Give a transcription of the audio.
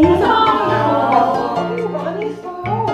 공상 많이 있어요.